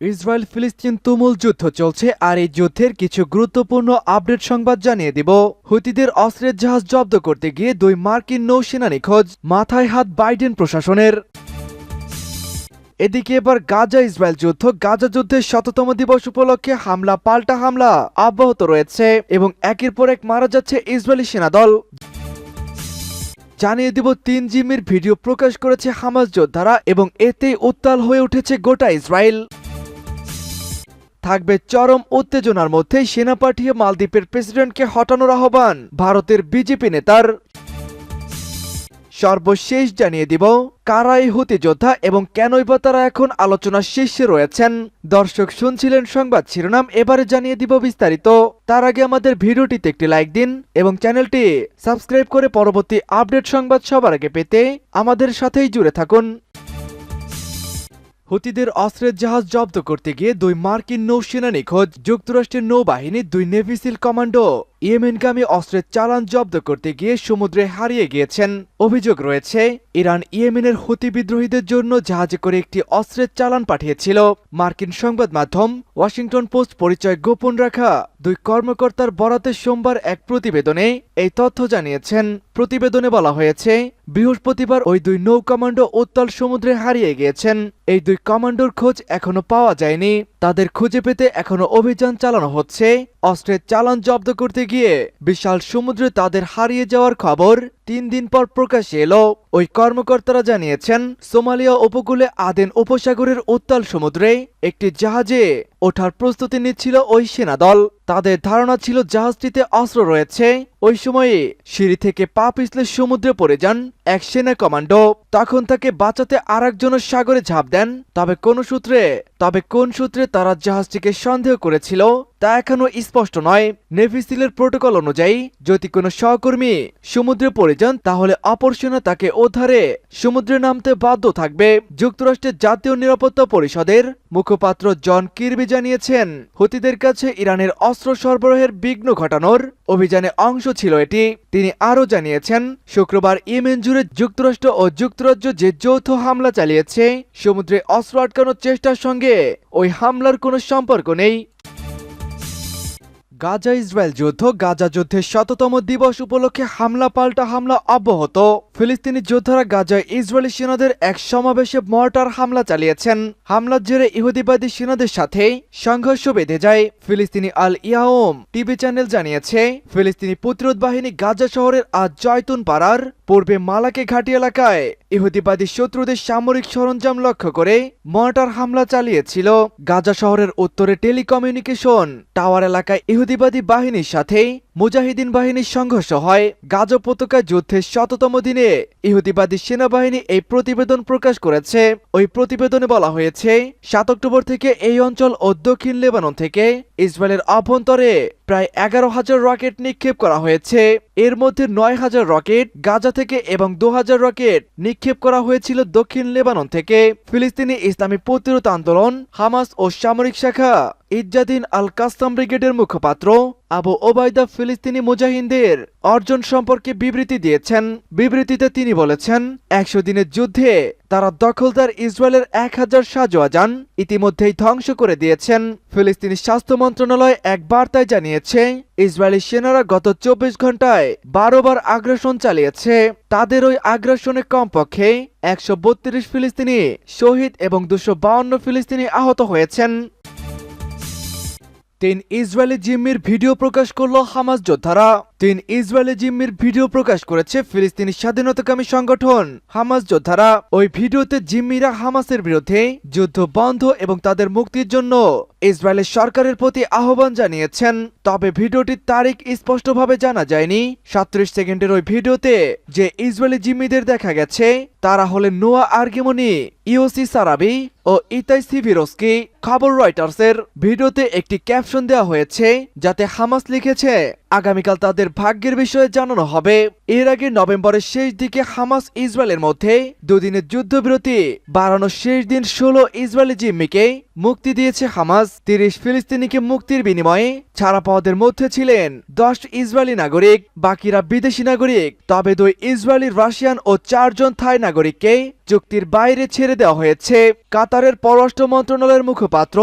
Israel ফিলিস্তিন তুমুল যুদ্ধ চলছে আর এই যুদ্ধের কিছু গুরুত্বপূর্ণ আপডেট সংবাদ জানিয়ে দিব। হুতিদের অস্ত্রের জাহাজ জব্দ করতে গিয়ে দুই মার্কিন নৌসেনা নিখোঁজ মাথায় হাত বাইডেন প্রশাসনের। এদিকে এবার গাজা ইসরায়েল যুদ্ধ, গাজা যুদ্ধের শততম দিবস উপলক্ষে হামলা, পাল্টা হামলা অব্যাহত রয়েছে এবং একের পর এক মারা যাচ্ছে ইসরায়েলি সেনাদল। জানিয়ে দিব, তিন জিমির ভিডিও প্রকাশ করেছে হামাস যোদ্ধারা এবং এতেই উত্তাল হয়ে উঠেছে গোটা ইসরায়েল। থাকবে চরম উত্তেজনার মধ্যে সেনা পাঠিয়ে মালদ্বীপের প্রেসিডেন্টকে হটানোর আহ্বান। ভারতের বিজেপি নেতার। সর্বশেষ জানিয়ে দিব, কারাই হুতি যোদ্ধা এবং কেনই বা তারা এখন আলোচনার শীর্ষে রয়েছেন। দর্শক শুনছিলেন সংবাদ শিরোনাম, এবারে জানিয়ে দিব বিস্তারিত। তার আগে আমাদের ভিডিওটিতে একটি লাইক দিন এবং চ্যানেলটি সাবস্ক্রাইব করে পরবর্তী আপডেট সংবাদ সবার আগে পেতে আমাদের সাথেই জুড়ে থাকুন। হুতিদের অস্ত্রের জাহাজ জব্দ করতে গিয়ে দুই মার্কিন নৌসেনা নিখোঁজ যুক্তরাষ্ট্রের নৌবাহিনীর দুই নেভিসিল কমান্ডো। ইয়েমেনগামী অস্ত্রের চালান জব্দ করতে গিয়ে সমুদ্রে হারিয়ে গিয়েছেন। অভিযোগ রয়েছে, ইরান ইয়েমেনের হুতি বিদ্রোহীদের জন্য জাহাজে করে একটি অস্ত্রের চালান পাঠিয়েছিল। মার্কিন সংবাদ মাধ্যম ওয়াশিংটন পোস্ট পরিচয় গোপন রাখা দুই কর্মকর্তার বরাতে সোমবার এক প্রতিবেদনে এই তথ্য জানিয়েছেন। প্রতিবেদনে বলা হয়েছে, বৃহস্পতিবার ওই দুই নৌ কমান্ডো উত্তাল সমুদ্রে হারিয়ে গিয়েছেন। এই দুই কমান্ডোর খোঁজ এখনও পাওয়া যায়নি। তাদের খুঁজে পেতে এখনও অভিযান চালানো হচ্ছে। অস্ত্রের চালান জব্দ করতে গিয়ে বিশাল সমুদ্রে তাদের হারিয়ে যাওয়ার খবর তিন দিন পর প্রকাশে এলো। ওই কর্মকর্তারা জানিয়েছেন, সোমালিয়া উপকূলে আদেন উপসাগরের উত্তাল সমুদ্রে একটি জাহাজে ওঠার প্রস্তুতি নিচ্ছিল ওই সেনাদল তাদের ধারণা ছিল জাহাজটিতে অস্ত্র রয়েছে। ওই সময়ে সিঁড়ি থেকে পা পিছলে সমুদ্রে পড়ে যান এক সেনা কমান্ডো। তখন তাকে বাঁচাতে আর একজনের সাগরে ঝাঁপ দেন। তবে কোন সূত্রে, তবে কোন সূত্রে তারা জাহাজটিকে সন্দেহ করেছিল, তা এখনও স্পষ্ট নয়। নেভিসিলের প্রোটোকল অনুযায়ী, যদি কোনো সহকর্মী সমুদ্রে পড়ে যান, তাহলে অপর সেনা তাকে ওধারে সমুদ্রে নামতে বাধ্য থাকবে। যুক্তরাষ্ট্রের জাতীয় নিরাপত্তা পরিষদের মুখপাত্র জন কিরবি জানিয়েছেন, হতিদের কাছে ইরানের অস্ত্র সরবরাহের বিঘ্ন ঘটানোর অভিযানে অংশ ছিল এটি। তিনি আরও জানিয়েছেন, শুক্রবার ইমেন জুড়ে যুক্তরাষ্ট্র ও যুক্তরাজ্য যে যৌথ হামলা চালিয়েছে, সমুদ্রে অস্ত্র আটকানোর চেষ্টার সঙ্গে ওই হামলার কোনো সম্পর্ক নেই। গাজা ইসরায়েল যুদ্ধ, গাজা যুদ্ধের শততম দিবস উপলক্ষে হামলা পাল্টা হামলা অব্যাহত। ফিলিস্তিনি যোদ্ধারা গাজায় ইসরায়েলি সেনাদের এক সমাবেশে মর্টার হামলা চালিয়েছেন। হামলার জেরে ইহুদিবাদী সেনাদের সাথে সংঘর্ষ বেঁধে যায়। ফিলিস্তিনি আল ইয়াওম টিভি চ্যানেল জানিয়েছে, ফিলিস্তিনি প্রতিরোধ বাহিনী গাজা শহরের আজ জয়তুন পাড়ার পূর্বে মালাকে ঘাটি এলাকায় ইহুদিবাদী শত্রুদের সামরিক সরঞ্জাম লক্ষ্য করে মর্টার হামলা চালিয়েছিল গাজা শহরের উত্তরে টেলিকমিউনিকেশন টাওয়ার এলাকায় ইহুদিবাদী বাহিনীর সাথে মুজাহিদিন বাহিনীর সংঘর্ষ হয়। গাজা পতাকা যুদ্ধের শততম দিনে ইহুদিবাদী সেনাবাহিনী এই প্রতিবেদন প্রকাশ করেছে। ওই প্রতিবেদনে বলা হয়েছে, সাত অক্টোবর থেকে এই অঞ্চল ও দক্ষিণ লেবানন থেকে ইসরায়েলের অভ্যন্তরে প্রায় এগারো হাজার রকেট নিক্ষেপ করা হয়েছে। এর মধ্যে নয় হাজার রকেট গাজা থেকে এবং দু হাজার রকেট নিক্ষেপ করা হয়েছিল দক্ষিণ লেবানন থেকে। ফিলিস্তিনি ইসলামী প্রতিরোধ আন্দোলন, হামাস ও সামরিক শাখা। ইজ্জাদিন আল কাস্তাম ব্রিগেডের মুখপাত্র আবু ওবায়দা ফিলিস্তিনি মুজাহিনদের অর্জন সম্পর্কে বিবৃতি দিয়েছেন। বিবৃতিতে তিনি বলেছেন, একশো দিনের যুদ্ধে তারা দখলদার ইসরায়েলের এক হাজার সাজোয়াজান ইতিমধ্যেই ধ্বংস করে দিয়েছেন। ফিলিস্তিনি স্বাস্থ্য মন্ত্রণালয় এক বার্তায় জানিয়েছে, ইসরায়েলি সেনারা গত চব্বিশ ঘন্টায় বারো বার আগ্রাসন চালিয়েছে। তাদের ওই আগ্রাসনে কমপক্ষে একশো বত্রিশ ফিলিস্তিনি শহীদ এবং দুশো ফিলিস্তিনি আহত হয়েছেন। তিন ইসরায়েলি জিম্মির ভিডিও প্রকাশ করল হামাস যোদ্ধারা। তিন ইসরায়েলি জিম্মির ভিডিও প্রকাশ করেছে ফিলিস্তিনি স্বাধীনতাকামী সংগঠন হামাস যোদ্ধারা। ওই ভিডিওতে জিম্মিরা হামাসের বিরুদ্ধে যুদ্ধ বন্ধ এবং তাদের মুক্তির জন্য ইসরায়েলের সরকারের প্রতি আহ্বান জানিয়েছেন। তবে ভিডিওটির তারিখ স্পষ্টভাবে জানা যায়নি। সাত্রিশ সেকেন্ডের ওই ভিডিওতে যে ইসরায়েলি জিম্মিদের দেখা গেছে, তারা হলেন নোয়া আর্গেমনি, ইওসি সারাবি ও ইতাই সিভিরোসকি খবর রয়টার্সের ভিডিওতে একটি ক্যাপশন দেওয়া হয়েছে, যাতে হামাস লিখেছে, আগামীকাল তাদের ভাগ্যের বিষয়ে জানানো হবে। এর আগে নভেম্বরের শেষ দিকে হামাস ইসরায়েলের মধ্যে দুদিনের যুদ্ধবিরতি, বাড়ানোর শেষ দিন ষোলো ইসরায়েলি জিম্মিকে মুক্তি দিয়েছে হামাস। তিরিশ ফিলিস্তিনিকে মুক্তির বিনিময়ে ছাড়া পাওয়াদের মধ্যে ছিলেন দশ ইসরায়েলি নাগরিক, বাকিরা বিদেশি নাগরিক। তবে দুই ইসরায়েলি, রাশিয়ান ও চারজন থাই নাগরিককে চুক্তির বাইরে ছেড়ে দেওয়া হয়েছে। কাতারের পররাষ্ট্র মন্ত্রণালয়ের মুখপাত্র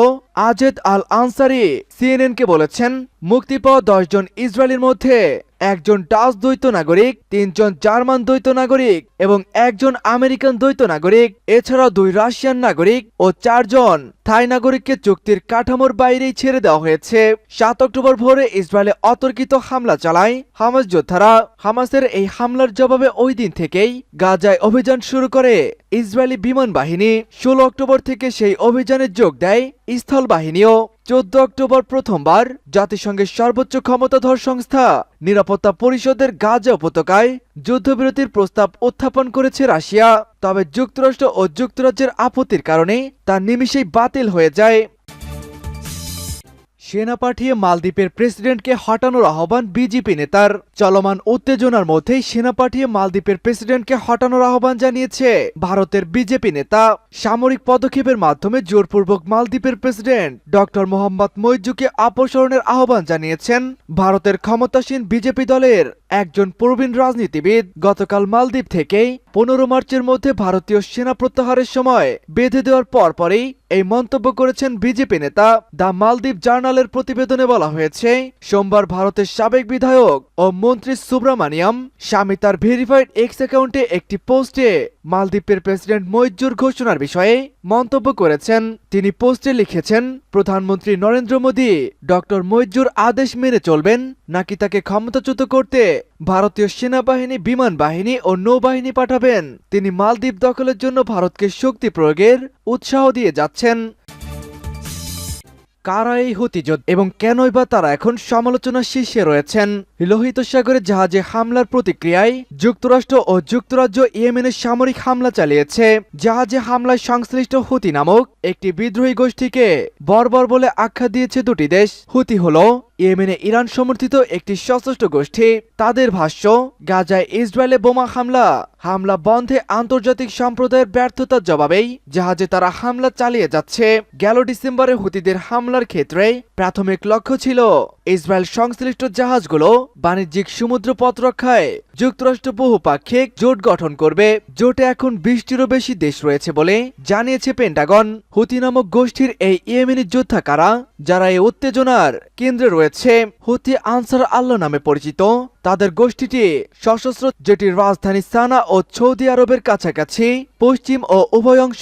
আজেদ আল আনসারি সিএনএনকে বলেছেন, মুক্তি পাওয়া দশজন ইসরায়েলের মধ্যে একজন ডাচ দ্বৈত নাগরিক, তিনজন জার্মান দ্বৈত নাগরিক এবং একজন আমেরিকান দ্বৈত নাগরিক, এছাড়াও দুই রাশিয়ান নাগরিক ও চারজন থাই নাগরিককে চুক্তির কাঠামোর বাইরেই ছেড়ে দেওয়া হয়েছে। সাত অক্টোবর ভোরে ইসরায়েলে অতর্কিত হামলা চালায় হামাস যোদ্ধারা। হামাসের এই হামলার জবাবে ওই দিন থেকেই গাজায় অভিযান শুরু করে ইসরায়েলি বিমান বাহিনী। ষোলো অক্টোবর থেকে সেই অভিযানে যোগ দেয় স্থল বাহিনীও চোদ্দ অক্টোবর প্রথমবার জাতিসংঘের সর্বোচ্চ ক্ষমতাধর সংস্থা নিরাপত্তা পরিষদের গাজা উপত্যকায় যুদ্ধবিরতির প্রস্তাব উত্থাপন করেছে রাশিয়া। তবে যুক্তরাষ্ট্র ও যুক্তরাজ্যের আপত্তির কারণে তা নিমিষেই বাতিল হয়ে যায়। সেনা পাঠিয়ে মালদ্বীপের প্রেসিডেন্টকে হটানোর আহ্বান বিজেপি নেতার। চলমান উত্তেজনার মধ্যেই সেনা পাঠিয়ে মালদ্বীপের প্রেসিডেন্টকে হটানোর আহ্বান জানিয়েছে ভারতের বিজেপি নেতা। সামরিক পদক্ষেপের মাধ্যমে জোরপূর্বক মালদ্বীপের প্রেসিডেন্ট ডক্টর মোহাম্মদ মইজুকে অপসারণের আহ্বান জানিয়েছেন। ভারতের ক্ষমতাসীন বিজেপি দলের একজন প্রবীণ রাজনীতিবিদ গতকাল মালদ্বীপ থেকেই পনেরো মার্চের মধ্যে ভারতীয় সেনা প্রত্যাহারের সময় বেঁধে দেওয়ার পরপরই এই মন্তব্য করেছেন বিজেপি নেতা। দ্য মালদ্বীপ জার্নালের প্রতিবেদনে বলা হয়েছে, সোমবার ভারতের সাবেক বিধায়ক ও মন্ত্রী সুব্রামানিয়াম স্বামী তার ভেরিফাইড এক্স অ্যাকাউন্টে একটি পোস্টে মালদ্বীপের প্রেসিডেন্ট মৈজুর ঘোষণার বিষয়ে মন্তব্য করেছেন। তিনি পোস্টে লিখেছেন, প্রধানমন্ত্রী নরেন্দ্র মোদী ডক্টর মৈজুর আদেশ মেনে চলবেন, নাকি তাকে ক্ষমতাচ্যুত করতে ভারতীয় সেনাবাহিনী, বিমান বাহিনী ও নৌবাহিনী পাঠাবেন। তিনি মালদ্বীপ দখলের জন্য ভারতকে শক্তি প্রয়োগের উৎসাহ দিয়ে যাচ্ছেন। কারা এই হুতিযোদ্ধ এবং কেনই বা তারা এখন সমালোচনার শীর্ষে রয়েছেন? লোহিত সাগরে জাহাজে হামলার প্রতিক্রিয়ায় যুক্তরাষ্ট্র ও যুক্তরাজ্য ইয়েমেনের সামরিক হামলা চালিয়েছে। জাহাজে হামলায় সংশ্লিষ্ট হুতি নামক একটি বিদ্রোহী গোষ্ঠীকে বর্বর বলে আখ্যা দিয়েছে দুটি দেশ। হুতি হল ইয়েমেনে ইরান সমর্থিত একটি সশস্ত্র গোষ্ঠী। তাদের ভাষ্য, গাজায় ইসরায়েলে বোমা হামলা হামলা বন্ধে আন্তর্জাতিক সম্প্রদায়ের ব্যর্থতার জবাবেই জাহাজে তারা হামলা চালিয়ে যাচ্ছে। গেল ডিসেম্বরে হুতিদের হামলার ক্ষেত্রে প্রাথমিক লক্ষ্য ছিল ইসরায়েল সংশ্লিষ্ট জাহাজগুলো বাণিজ্যিক সমুদ্র পথ রক্ষায় যুক্তরাষ্ট্র বহুপাক্ষিক জোট গঠন করবে। জোটে এখন বিশটিরও বেশি দেশ রয়েছে বলে জানিয়েছে পেন্টাগন। হুতি নামক গোষ্ঠীর এই ইয়েমেনি যোদ্ধা কারা, যারা এই উত্তেজনার কেন্দ্রে রয়েছে? হুতি আনসার আল্লাহ নামে পরিচিত। তাদের গোষ্ঠীটি সশস্ত্র যেটির রাজধানী সানা ও সৌদি আরবের কাছাকাছি পশ্চিম ও উভয় অংশ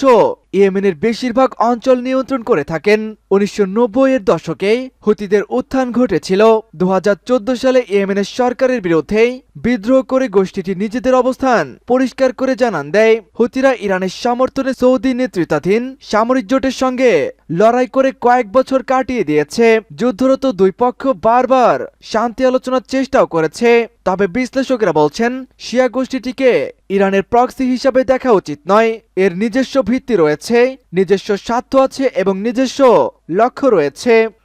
ইয়েমেনের বেশিরভাগ অঞ্চল নিয়ন্ত্রণ করে থাকেন। উনিশশো নব্বই এর দশকে হুতিদের উত্থান ঘটেছিল। দু হাজার চোদ্দ সালে ইয়েমেনের সরকারের বিরুদ্ধে বিদ্রোহ করে গোষ্ঠীটি নিজেদের অবস্থান পরিষ্কার করে জানান দেয় হুতিরা ইরানের সমর্থনে সৌদি নেতৃত্বাধীন সামরিক জোটের সঙ্গে লড়াই করে কয়েক বছর কাটিয়ে দিয়েছে। যুদ্ধরত দুই পক্ষ বারবার শান্তি আলোচনার চেষ্টাও করেছে। তবে বিশ্লেষকেরা বলছেন, শিয়া গোষ্ঠীটিকে ইরানের প্রক্সি হিসাবে দেখা উচিত নয়। এর নিজস্ব ভিত্তি রয়েছে, নিজস্ব স্বার্থ আছে এবং নিজস্ব লক্ষ্য রয়েছে।